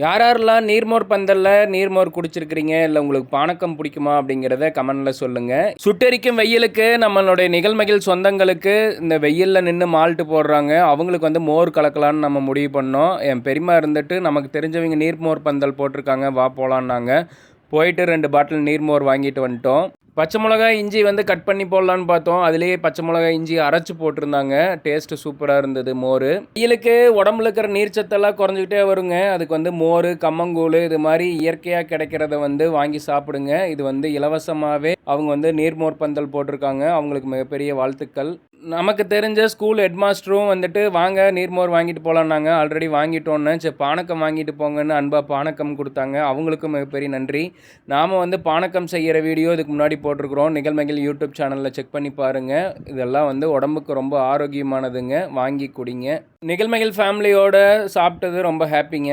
யார் யாரெல்லாம் நீர்மோர் பந்தலில் நீர்மோர் குடிச்சிருக்கிறீங்க இல்லை உங்களுக்கு பானக்கம் பிடிக்குமா அப்படிங்கிறத கமெண்டில் சொல்லுங்கள் சுட்டெரிக்கும் வெயிலுக்கு நம்மளுடைய நிகழ்மகிழ் சொந்தங்களுக்கு இந்த வெயிலில் நின்று மால்ட்டு போடுறாங்க. அவங்களுக்கு வந்து மோர் கலக்கலான்னு நம்ம முடிவு பண்ணோம். என் பெரியம்மா இருந்துட்டு நமக்கு தெரிஞ்சவங்க நீர்மோர் பந்தல் போட்டிருக்காங்க வா போகலான்னாங்க போயிட்டு ரெண்டு பாட்டில் நீர்மோர் வாங்கிட்டு வந்துட்டோம். பச்சை மிளகாய் இஞ்சி வந்து கட் பண்ணி போடலான்னு பார்த்தோம். அதுலேயே பச்சை மிளகாய் இஞ்சி அரைச்சி போட்டிருந்தாங்க. டேஸ்ட்டு சூப்பராக இருந்தது மோர். வெயிலுக்கு உடம்புல இருக்கிற நீர்ச்சத்தெல்லாம் குறைஞ்சிக்கிட்டே வருங்க. அதுக்கு வந்து மோர் கம்மங்கூழ் இது மாதிரி இயற்கையாக கிடைக்கிறத வந்து வாங்கி சாப்பிடுங்க. இது வந்து இலவசமாகவே அவங்க வந்து நீர்மோர் பந்தல் போட்டிருக்காங்க. அவங்களுக்கு மிகப்பெரிய வாழ்த்துக்கள். நமக்கு தெரிஞ்ச ஸ்கூல் ஹெட்மாஸ்டரும் வந்துட்டு வாங்க நீர்மோர் வாங்கிட்டு போகலான்னாங்க ஆல்ரெடி வாங்கிட்டோன்னு சரி பானக்கம் வாங்கிட்டு போங்கன்னு அன்பாக பானக்கம் கொடுத்தாங்க. அவங்களுக்கும் மிகப்பெரிய நன்றி. நாம் வந்து பானக்கம் செய்கிற வீடியோ இதுக்கு முன்னாடி போட்டிருக்கிறோம். நிகழ்மைகள் யூடியூப் சேனலில் செக் பண்ணி பாருங்கள் இதெல்லாம் வந்து உடம்புக்கு ரொம்ப ஆரோக்கியமானதுங்க. வாங்கி குடிங்க. நிகழ்மைகள் ஃபேமிலியோடு சாப்பிட்டது ரொம்ப ஹாப்பிங்க